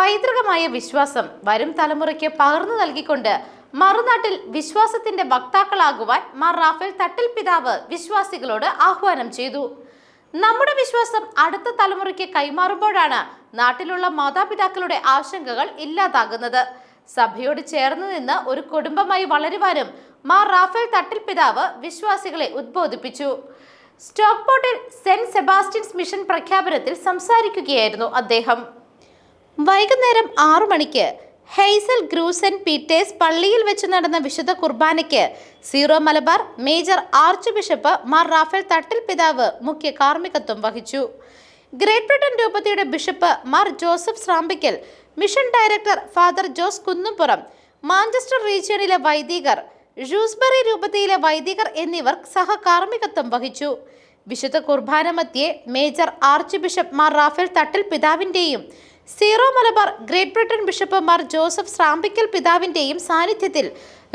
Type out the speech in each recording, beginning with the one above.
പൈതൃകമായ വിശ്വാസം വരും തലമുറയ്ക്ക് പകർന്നു നൽകിക്കൊണ്ട് മറുനാട്ടിൽ വിശ്വാസത്തിന്റെ വക്താക്കളാകുവാൻ മാർ റാഫേൽ തട്ടിൽ പിതാവ് വിശ്വാസികളോട് ആഹ്വാനം ചെയ്തു. നമ്മുടെ വിശ്വാസം അടുത്ത തലമുറയ്ക്ക് കൈമാറുമ്പോഴാണ് നാട്ടിലുള്ള മാതാപിതാക്കളുടെ ആശങ്കകൾ ഇല്ലാതാകുന്നത്. സഭയോട് ചേർന്ന് നിന്ന് ഒരു കുടുംബമായി വളരുവാനും മാർ റാഫേൽ തട്ടിൽ പിതാവ് വിശ്വാസികളെ ഉദ്ബോധിപ്പിച്ചു. സ്റ്റോക്ക്പോർട്ടിൽ സെന്റ് സെബാസ്റ്റ്യൻസ് മിഷൻ പ്രഖ്യാപനത്തിൽ സംസാരിക്കുകയായിരുന്നു അദ്ദേഹം. വൈകുന്നേരം ആറു മണിക്ക് ഹെയ്സൽ ഗ്രൂസൻ പീറ്റേഴ്സ് പള്ളിയിൽ വെച്ച് നടന്ന വിശുദ്ധ കുർബാനയ്ക്ക് Syro Malabar major arch bishop Mar Raphael Thattil പിതാവ് മുഖ്യ കാർമ്മികത്വം വഹിച്ചു. ഗ്രേറ്റ് ബ്രിട്ടൻ രൂപതയുടെ bishop Mar Joseph Srampickal mission director father Jose Kunnumpuram Manchester റീജിയണിലെ വൈദികർ ഷൂസ്ബറി രൂപതയിലെ വൈദികർ എന്നിവർ സഹകാർമ്മികത്വം വഹിച്ചു. വിശുദ്ധ കുർബാന മധ്യേ major archbishop Mar Raphael Thattil പിതാവിന്റെയും Syro Malabar Great Britain bishop Mar Joseph Srampickal പിതാവിന്റെയും സാന്നിധ്യത്തിൽ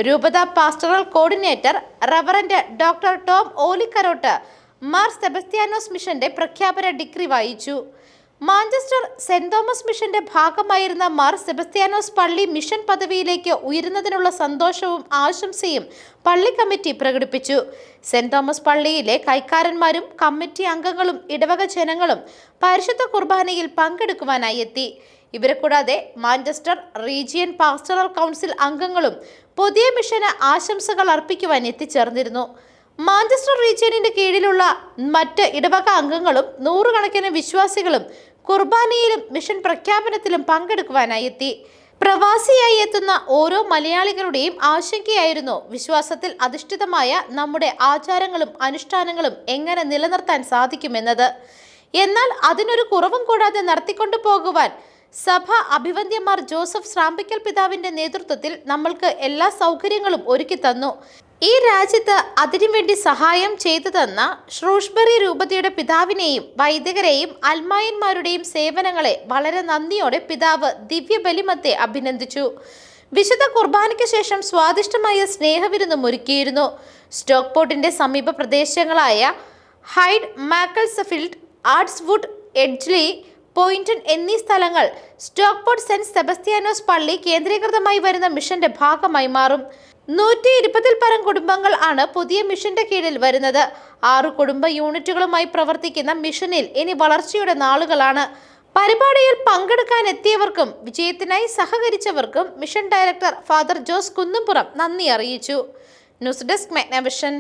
രൂപത pastoral coordinator reverend doctor Tom Olikkarot Mar Sebastianos മിഷന്റെ പ്രഖ്യാപന ഡിഗ്രി വായിച്ചു. മാഞ്ചസ്റ്റർ സെന്റ് തോമസ് മിഷന്റെ ഭാഗമായിരുന്ന മാർ സെബസ്ത്യാനോസ് പള്ളി മിഷൻ പദവിയിലേക്ക് ഉയരുന്നതിനുള്ള സന്തോഷവും ആശംസയും പള്ളി കമ്മിറ്റി പ്രകടിപ്പിച്ചു. സെന്റ് തോമസ് പള്ളിയിലെ കൈക്കാരന്മാരും കമ്മിറ്റി അംഗങ്ങളും ഇടവക ജനങ്ങളും പരിശുദ്ധ കുർബാനയിൽ പങ്കെടുക്കുവാനായി എത്തി. ഇവരെ കൂടാതെ മാഞ്ചസ്റ്റർ റീജിയൻ പാസ്റ്ററൽ കൗൺസിൽ അംഗങ്ങളും പുതിയ മിഷന് ആശംസകൾ അർപ്പിക്കുവാൻ എത്തിച്ചേർന്നിരുന്നു. മാഞ്ചസ്റ്റർ റീജിയനിന്റെ കീഴിലുള്ള മറ്റ് ഇടവക അംഗങ്ങളും നൂറുകണക്കിന് വിശ്വാസികളും കുർബാനയിലും മിഷൻ പ്രഖ്യാപനത്തിലും പങ്കെടുക്കുവാനായി എത്തി. പ്രവാസിയായി എത്തുന്ന ഓരോ മലയാളികളുടെയും ആശങ്കയായിരുന്നു വിശ്വാസത്തിൽ അധിഷ്ഠിതമായ നമ്മുടെ ആചാരങ്ങളും അനുഷ്ഠാനങ്ങളും എങ്ങനെ നിലനിർത്താൻ സാധിക്കുമെന്നത്. എന്നാൽ അതിനൊരു കുറവും കൂടാതെ നടത്തിക്കൊണ്ടു പോകുവാൻ സഭ അഭിവന്ദ്യമാർ ജോസഫ് ശ്രാമ്പിക്കൽ പിതാവിന്റെ നേതൃത്വത്തിൽ നമ്മൾക്ക് എല്ലാ സൗകര്യങ്ങളും ഒരുക്കി തന്നു. ഈ രാജ്യത്ത് അതിനുവേണ്ടി സഹായം ചെയ്തു തന്ന ഷ്രൂഷ്ബറി രൂപതയുടെ പിതാവിനെയും വൈദികരെയും അൽമായന്മാരുടെയും സേവനങ്ങളെ വളരെ നന്ദിയോടെ പിതാവ് ദിവ്യബലിമത്തെ അഭിനന്ദിച്ചു. വിശുദ്ധ കുർബാനയ്ക്ക് ശേഷം സ്വാദിഷ്ടമായ സ്നേഹവിരുന്നും ഒരുക്കിയിരുന്നു. സ്റ്റോക്ക്പോർട്ടിന്റെ സമീപ പ്രദേശങ്ങളായ ഹൈഡ് മാക്കൽസഫീൽഡ് ആർട്സ്വുഡ് എഡ്ജ്ലി പോയിന്റൺ എന്നീ സ്ഥലങ്ങൾ സ്റ്റോക്ക്പോർട്ട് സെന്റ് സെബസ്റ്റിയാനോസ് പള്ളി കേന്ദ്രീകൃതമായി വരുന്ന മിഷന്റെ ഭാഗമായി മാറും. നൂറ്റി ഇരുപതിൽ പരം കുടുംബങ്ങൾ ആണ് പുതിയ മിഷന്റെ കീഴിൽ വരുന്നത്. ആറു കുടുംബ യൂണിറ്റുകളുമായി പ്രവർത്തിക്കുന്ന മിഷനിൽ ഇനി വളർച്ചയുടെ നാളുകളാണ്. പരിപാടിയിൽ പങ്കെടുക്കാൻ എത്തിയവർക്കും വിജയത്തിനായി സഹകരിച്ചവർക്കും mission director father Jose Kunnumpuram നന്ദി അറിയിച്ചു. News desk Magnavision.